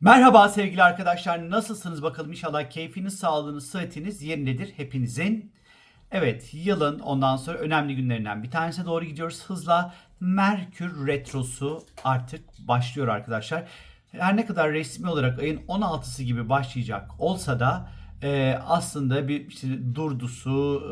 Merhaba sevgili arkadaşlar. Nasılsınız bakalım? İnşallah keyfiniz, sağlığınız, sıhhatiniz yerindedir hepinizin. Evet, yılın ondan sonra önemli günlerinden bir tanesine doğru gidiyoruz hızla. Merkür Retrosu artık başlıyor arkadaşlar. Her ne kadar resmi olarak ayın 16'sı gibi başlayacak olsa da e, aslında bir işte durdusu,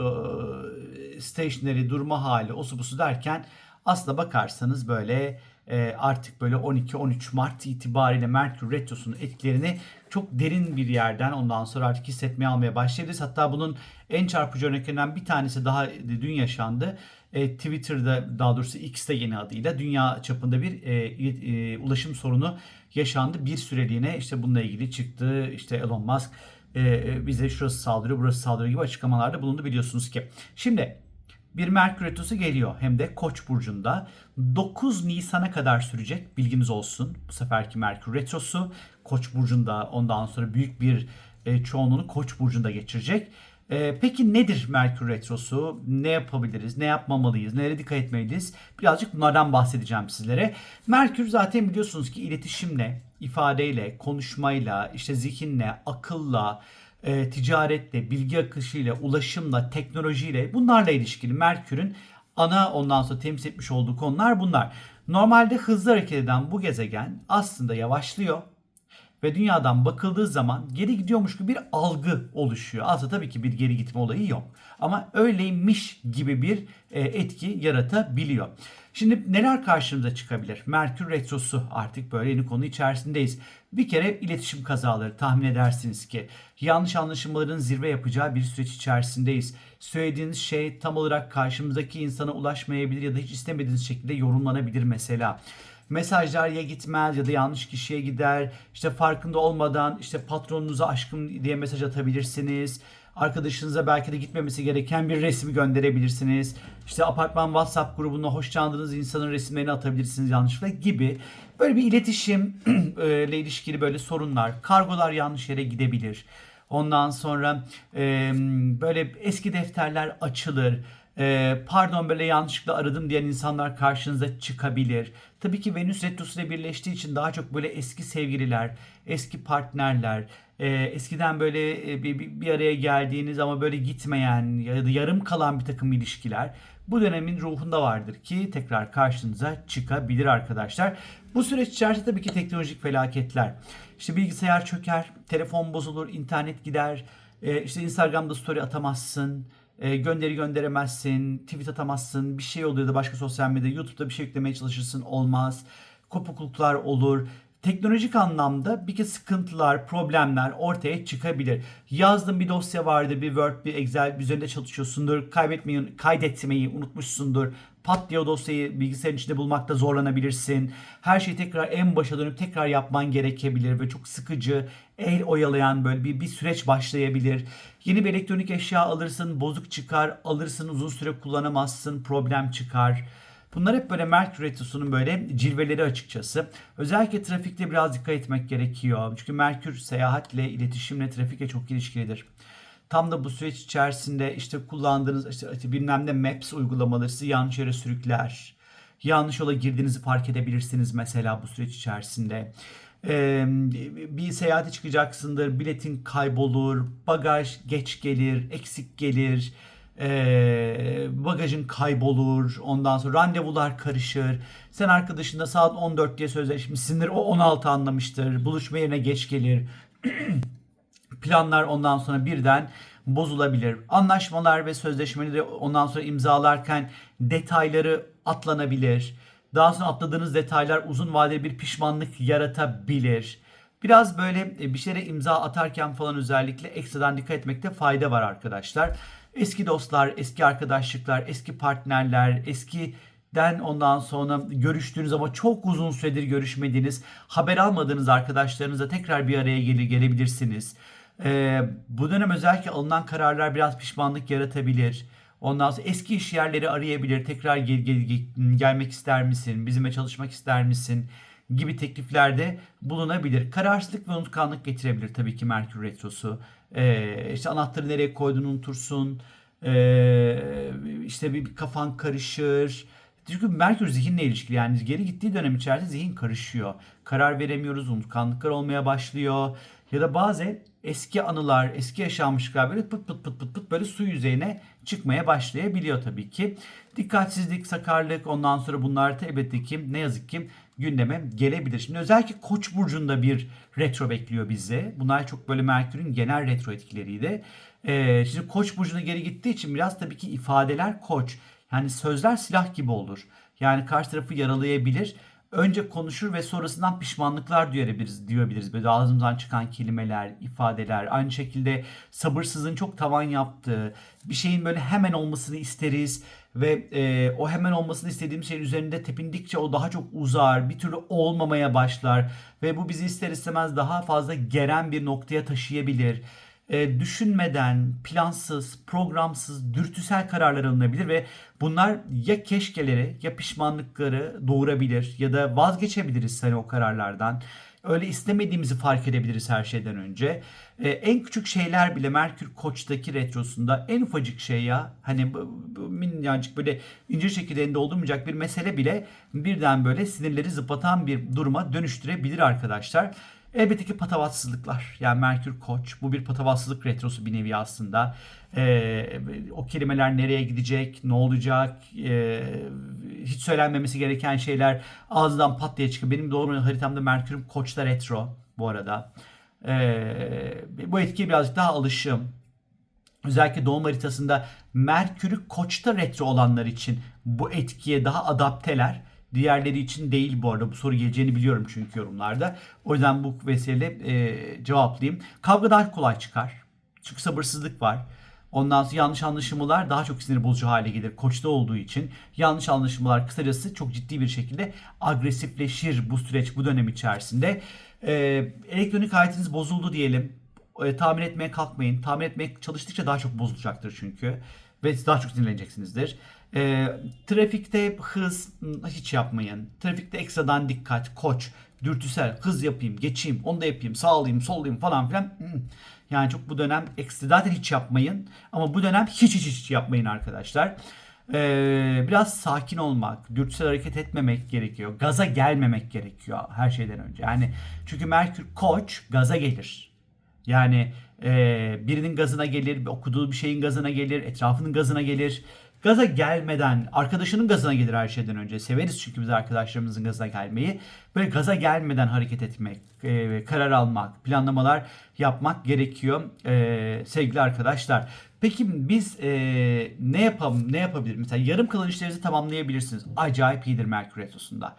e, stationary durma hali, osu busu derken aslında bakarsanız böyle e, artık böyle 12-13 Mart itibariyle Merkür Retrosu'nun etkilerini çok derin bir yerden ondan sonra artık hissetmeye almaya başlayabiliriz. Hatta bunun en çarpıcı örneklerinden bir tanesi daha dün yaşandı. E, Twitter'da daha doğrusu X'te yeni adıyla dünya çapında bir e, e, ulaşım sorunu yaşandı. Bir süreliğine işte bununla ilgili çıktı. İşte Elon Musk e, bize şurası saldırıyor, burası saldırıyor gibi açıklamalarda bulundu biliyorsunuz ki. Şimdi bir Merkür Retrosu geliyor hem de Koç burcunda. 9 Nisan'a kadar sürecek bilginiz olsun. Bu seferki Merkür Retrosu Koç burcunda ondan sonra büyük bir e, çoğunluğunu Koç burcunda geçirecek. E, peki nedir Merkür Retrosu? Ne yapabiliriz? Ne yapmamalıyız? Nelere dikkat etmeliyiz? Birazcık bunlardan bahsedeceğim sizlere. Merkür zaten biliyorsunuz ki iletişimle, ifadeyle, konuşmayla, işte zihinle, akılla, e, ticaretle, bilgi akışıyla, ulaşımla, teknolojiyle bunlarla ilişkili Merkür'ün ana ondan sonra temsil etmiş olduğu konular bunlar. Normalde hızlı hareket eden bu gezegen aslında yavaşlıyor ve dünyadan bakıldığı zaman geri gidiyormuş gibi bir algı oluşuyor. Aslında tabii ki bir geri gitme olayı yok. Ama öyleymiş gibi bir e, etki yaratabiliyor. Şimdi neler karşımıza çıkabilir? Merkür Retrosu artık böyle yeni konu içerisindeyiz. Bir kere iletişim kazaları tahmin edersiniz ki yanlış anlaşılmaların zirve yapacağı bir süreç içerisindeyiz. Söylediğiniz şey tam olarak karşımızdaki insana ulaşmayabilir ya da hiç istemediğiniz şekilde yorumlanabilir mesela mesajlar ya gitmez ya da yanlış kişiye gider. İşte farkında olmadan işte patronunuza aşkım diye mesaj atabilirsiniz. Arkadaşınıza belki de gitmemesi gereken bir resmi gönderebilirsiniz. İşte apartman WhatsApp grubuna hoşlandığınız insanın resimlerini atabilirsiniz yanlışlıkla gibi. Böyle bir iletişim ile ilişkili böyle sorunlar, kargolar yanlış yere gidebilir. Ondan sonra e, böyle eski defterler açılır. E, pardon böyle yanlışlıkla aradım diyen insanlar karşınıza çıkabilir. Tabii ki Venüs Retrosu ile birleştiği için daha çok böyle eski sevgililer, eski partnerler, e, eskiden böyle e, bir, bir- bir araya geldiğiniz ama böyle gitmeyen ya da yarım kalan bir takım ilişkiler bu dönemin ruhunda vardır ki tekrar karşınıza çıkabilir arkadaşlar. Bu süreç içerisinde tabii ki teknolojik felaketler. İşte bilgisayar çöker, telefon bozulur, internet gider, e, işte Instagram'da story atamazsın. E, gönderi gönderemezsin, tweet atamazsın, bir şey oluyor da başka sosyal medyada, YouTube'da bir şey yüklemeye çalışırsın olmaz. Kopukluklar olur. Teknolojik anlamda bir kez sıkıntılar, problemler ortaya çıkabilir. Yazdığın bir dosya vardır, bir Word, bir Excel, üzerinde çalışıyorsundur. Kaybetmeyi, kaydetmeyi unutmuşsundur. Pat diye o dosyayı bilgisayarın içinde bulmakta zorlanabilirsin. Her şeyi tekrar en başa dönüp tekrar yapman gerekebilir ve çok sıkıcı, el oyalayan böyle bir, bir süreç başlayabilir. Yeni bir elektronik eşya alırsın, bozuk çıkar, alırsın uzun süre kullanamazsın, problem çıkar. Bunlar hep böyle Merkür Retrosu'nun böyle cilveleri açıkçası. Özellikle trafikte biraz dikkat etmek gerekiyor. Çünkü Merkür seyahatle, iletişimle, trafikle çok ilişkilidir. Tam da bu süreç içerisinde işte kullandığınız işte bilmem ne Maps uygulamaları sizi yanlış yere sürükler. Yanlış yola girdiğinizi fark edebilirsiniz mesela bu süreç içerisinde. Ee, bir seyahate çıkacaksındır, biletin kaybolur, bagaj geç gelir, eksik gelir, ee, bagajın kaybolur, ondan sonra randevular karışır. Sen arkadaşınla saat 14 diye sözleşmişsindir, o 16 anlamıştır, buluşma yerine geç gelir planlar ondan sonra birden bozulabilir. Anlaşmalar ve sözleşmeleri ondan sonra imzalarken detayları atlanabilir. Daha sonra atladığınız detaylar uzun vadeli bir pişmanlık yaratabilir. Biraz böyle e, bir şeye imza atarken falan özellikle ekstradan dikkat etmekte fayda var arkadaşlar. Eski dostlar, eski arkadaşlıklar, eski partnerler, eski den ondan sonra görüştüğünüz ama çok uzun süredir görüşmediğiniz, haber almadığınız arkadaşlarınızla tekrar bir araya gelir gelebilirsiniz. Ee, bu dönem özellikle alınan kararlar biraz pişmanlık yaratabilir. Ondan sonra eski iş yerleri arayabilir. Tekrar gel, gel- gel- gelmek ister misin? Bizimle çalışmak ister misin? Gibi tekliflerde bulunabilir. Kararsızlık ve unutkanlık getirebilir tabii ki Merkür Retrosu. Ee, işte anahtarı nereye koyduğunu unutursun. Ee, işte bir, bir kafan karışır. Çünkü Merkür zihinle ilişkili yani geri gittiği dönem içerisinde zihin karışıyor. Karar veremiyoruz, unutkanlıklar olmaya başlıyor. Ya da bazen eski anılar, eski yaşanmışlıklar böyle pıt pıt pıt pıt pıt böyle su yüzeyine çıkmaya başlayabiliyor tabii ki. Dikkatsizlik, sakarlık ondan sonra bunlar da elbette ki ne yazık ki gündeme gelebilir. Şimdi özellikle Koç burcunda bir retro bekliyor bizi. Bunlar çok böyle Merkür'ün genel retro etkileriydi. Ee, şimdi Koç burcuna geri gittiği için biraz tabii ki ifadeler Koç. Yani sözler silah gibi olur. Yani karşı tarafı yaralayabilir. Önce konuşur ve sonrasından pişmanlıklar duyabiliriz, diyebiliriz. Böyle ağzımızdan çıkan kelimeler, ifadeler. Aynı şekilde sabırsızlığın çok tavan yaptığı, bir şeyin böyle hemen olmasını isteriz ve e, o hemen olmasını istediğim şeyin üzerinde tepindikçe o daha çok uzar, bir türlü olmamaya başlar ve bu bizi ister istemez daha fazla geren bir noktaya taşıyabilir e, düşünmeden, plansız, programsız, dürtüsel kararlar alınabilir ve bunlar ya keşkeleri ya pişmanlıkları doğurabilir ya da vazgeçebiliriz hani o kararlardan. Öyle istemediğimizi fark edebiliriz her şeyden önce. E, en küçük şeyler bile Merkür Koç'taki retrosunda en ufacık şey ya hani minnacık böyle incir şekillerinde oldurmayacak bir mesele bile birden böyle sinirleri zıplatan bir duruma dönüştürebilir arkadaşlar. Elbette ki patavatsızlıklar. Yani Merkür Koç bu bir patavatsızlık retrosu bir nevi aslında. Ee, o kelimeler nereye gidecek, ne olacak, ee, hiç söylenmemesi gereken şeyler ağzından pat diye çıkıyor. Benim doğru haritamda Merkür'üm Koç'ta retro bu arada. Ee, bu etkiye birazcık daha alışım. Özellikle doğum haritasında Merkür'ü Koç'ta retro olanlar için bu etkiye daha adapteler. Diğerleri için değil bu arada. Bu soru geleceğini biliyorum çünkü yorumlarda. O yüzden bu vesileyle e, cevaplayayım. Kavga daha kolay çıkar. Çünkü sabırsızlık var. Ondan sonra yanlış anlaşılmalar daha çok sinir bozucu hale gelir. Koçta olduğu için yanlış anlaşılmalar kısacası çok ciddi bir şekilde agresifleşir bu süreç bu dönem içerisinde. E, elektronik aletiniz bozuldu diyelim. E, tamir etmeye kalkmayın. Tamir etmeye çalıştıkça daha çok bozulacaktır çünkü. Ve daha çok sinirleneceksinizdir. E, trafikte hız hiç yapmayın. Trafikte ekstradan dikkat, koç, dürtüsel, hız yapayım, geçeyim, onu da yapayım, sağlayayım, sollayayım falan filan. Yani çok bu dönem ekstra hiç yapmayın. Ama bu dönem hiç hiç hiç yapmayın arkadaşlar. Ee, biraz sakin olmak, dürtüsel hareket etmemek gerekiyor. Gaza gelmemek gerekiyor her şeyden önce. Yani çünkü Merkür Koç gaza gelir. Yani e, birinin gazına gelir, okuduğu bir şeyin gazına gelir, etrafının gazına gelir. Gaza gelmeden, arkadaşının gazına gelir her şeyden önce. Severiz çünkü biz arkadaşlarımızın gazına gelmeyi. Böyle gaza gelmeden hareket etmek, e, karar almak, planlamalar yapmak gerekiyor e, sevgili arkadaşlar. Peki biz e, ne yapalım, ne yapabilir? Mesela yarım kalan işlerinizi tamamlayabilirsiniz. Acayip iyidir Merkür Retrosu'nda.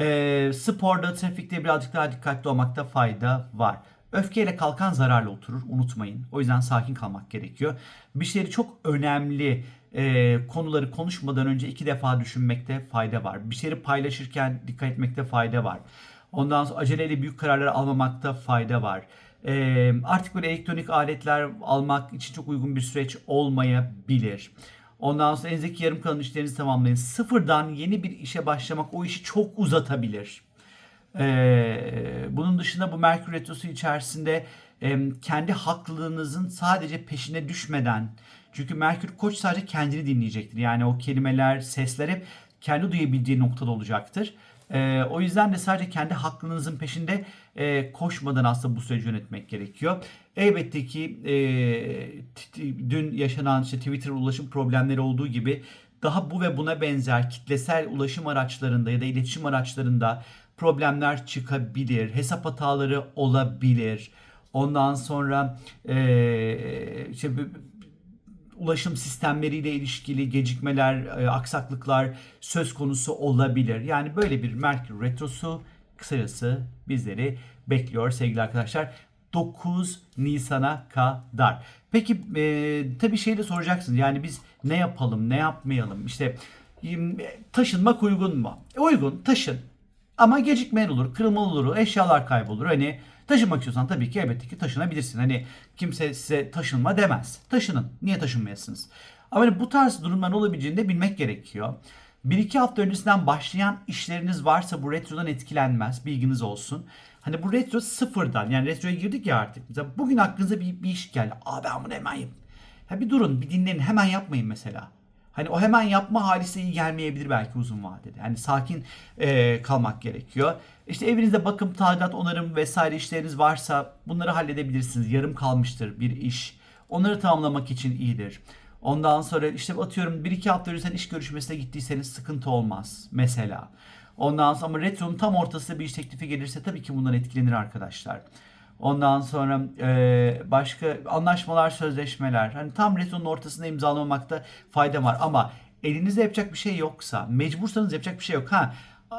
E, sporda, trafikte birazcık daha dikkatli olmakta fayda var. Öfkeyle kalkan zararla oturur unutmayın. O yüzden sakin kalmak gerekiyor. Bir şeyleri çok önemli e, konuları konuşmadan önce iki defa düşünmekte fayda var. Bir şeyleri paylaşırken dikkat etmekte fayda var. Ondan sonra aceleyle büyük kararlar almamakta fayda var. E, artık böyle elektronik aletler almak için çok uygun bir süreç olmayabilir. Ondan sonra elinizdeki yarım kalan işlerinizi tamamlayın. Sıfırdan yeni bir işe başlamak o işi çok uzatabilir. Ee, bunun dışında bu Merkür Retrosu içerisinde e, kendi haklılığınızın sadece peşine düşmeden çünkü Merkür Koç sadece kendini dinleyecektir. Yani o kelimeler, sesler hep kendi duyabildiği noktada olacaktır. Ee, o yüzden de sadece kendi haklılığınızın peşinde e, koşmadan aslında bu süreci yönetmek gerekiyor. Elbette ki e, dün yaşanan işte Twitter ulaşım problemleri olduğu gibi daha bu ve buna benzer kitlesel ulaşım araçlarında ya da iletişim araçlarında problemler çıkabilir. Hesap hataları olabilir. Ondan sonra e, işte ulaşım sistemleriyle ilişkili gecikmeler, e, aksaklıklar söz konusu olabilir. Yani böyle bir Merkür Retrosu kısacası bizleri bekliyor sevgili arkadaşlar. 9 Nisan'a kadar. Peki e, tabii şey de soracaksınız. Yani biz ne yapalım, ne yapmayalım? İşte taşınmak uygun mu? E, uygun, taşın. Ama gecikmeyen olur, kırılma olur, eşyalar kaybolur. Hani taşınmak istiyorsan tabii ki elbette ki taşınabilirsin. Hani kimse size taşınma demez. Taşının. Niye taşınmayasınız? Ama hani bu tarz durumlar olabileceğini de bilmek gerekiyor. Bir iki hafta öncesinden başlayan işleriniz varsa bu retrodan etkilenmez. Bilginiz olsun. Hani bu retro sıfırdan yani retroya girdik ya artık. Mesela bugün aklınıza bir, bir iş geldi. Aa ben bunu hemen yapayım. Ya bir durun bir dinleyin hemen yapmayın mesela. Hani o hemen yapma hali iyi gelmeyebilir belki uzun vadede. Yani sakin e, kalmak gerekiyor. İşte evinizde bakım, tadilat, onarım vesaire işleriniz varsa bunları halledebilirsiniz. Yarım kalmıştır bir iş. Onları tamamlamak için iyidir. Ondan sonra işte atıyorum 1-2 hafta önceden iş görüşmesine gittiyseniz sıkıntı olmaz mesela. Ondan sonra ama retronun tam ortasında bir iş teklifi gelirse tabii ki bundan etkilenir arkadaşlar. Ondan sonra e, başka anlaşmalar, sözleşmeler. Hani tam retronun ortasında imzalamamakta fayda var ama elinizde yapacak bir şey yoksa, mecbursanız yapacak bir şey yok. Ha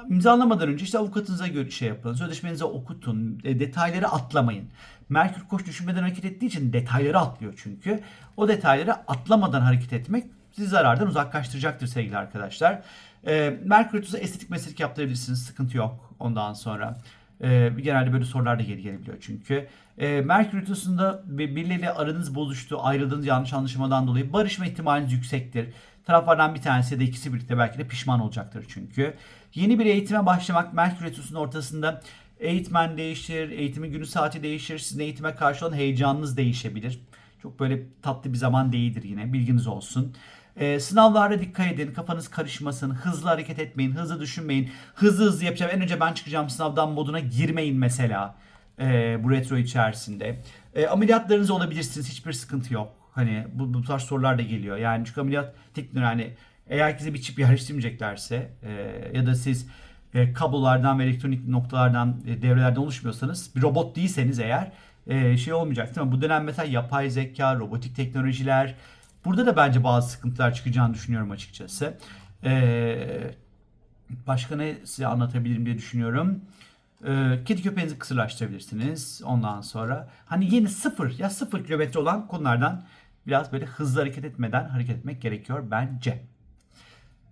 imzalamadan önce işte avukatınıza göre şey yapın, sözleşmenizi okutun, e, detayları atlamayın. Merkür Koç düşünmeden hareket ettiği için detayları atlıyor çünkü. O detayları atlamadan hareket etmek sizi zarardan uzaklaştıracaktır sevgili arkadaşlar. E, Merkür Retrosu estetik meslek yaptırabilirsiniz. Sıkıntı yok ondan sonra. E, genelde böyle sorular da geri gelebiliyor çünkü. E, Merkür Retrosu'nda bir- birileriyle aranız bozuştu, ayrıldığınız yanlış anlaşmadan dolayı barışma ihtimaliniz yüksektir. Taraflardan bir tanesi ya da ikisi birlikte belki de pişman olacaktır çünkü. Yeni bir eğitime başlamak Merkür Retrosu'nun ortasında eğitmen değişir, eğitimin günü saati değişir, sizin eğitime karşı olan heyecanınız değişebilir. Çok böyle tatlı bir zaman değildir yine bilginiz olsun. Ee, sınavlarda dikkat edin. Kafanız karışmasın. Hızlı hareket etmeyin. Hızlı düşünmeyin. Hızlı hızlı yapacağım. En önce ben çıkacağım sınavdan moduna girmeyin mesela. Ee, bu retro içerisinde. Ee, ameliyatlarınız olabilirsiniz. Hiçbir sıkıntı yok. Hani bu, bu tarz sorular da geliyor. Yani çünkü ameliyat teknik yani eğer size bir çip yerleştirmeyeceklerse e, ya da siz e, kablolardan ve elektronik noktalardan e, devrelerden oluşmuyorsanız bir robot değilseniz eğer e, şey olmayacak değil mi? Bu dönem mesela yapay zeka, robotik teknolojiler burada da bence bazı sıkıntılar çıkacağını düşünüyorum açıkçası. E, başka ne size anlatabilirim diye düşünüyorum. E, kedi köpeğinizi kısırlaştırabilirsiniz ondan sonra. Hani yeni sıfır ya sıfır kilometre olan konulardan biraz böyle hızlı hareket etmeden hareket etmek gerekiyor bence.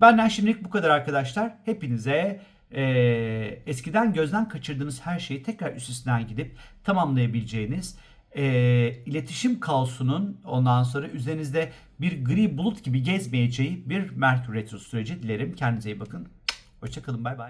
Benden şimdilik bu kadar arkadaşlar. Hepinize eee, eskiden gözden kaçırdığınız her şeyi tekrar üst üstünden gidip tamamlayabileceğiniz eee, iletişim kaosunun ondan sonra üzerinizde bir gri bulut gibi gezmeyeceği bir Merkür Retro süreci dilerim. Kendinize iyi bakın. Hoşçakalın bay bay.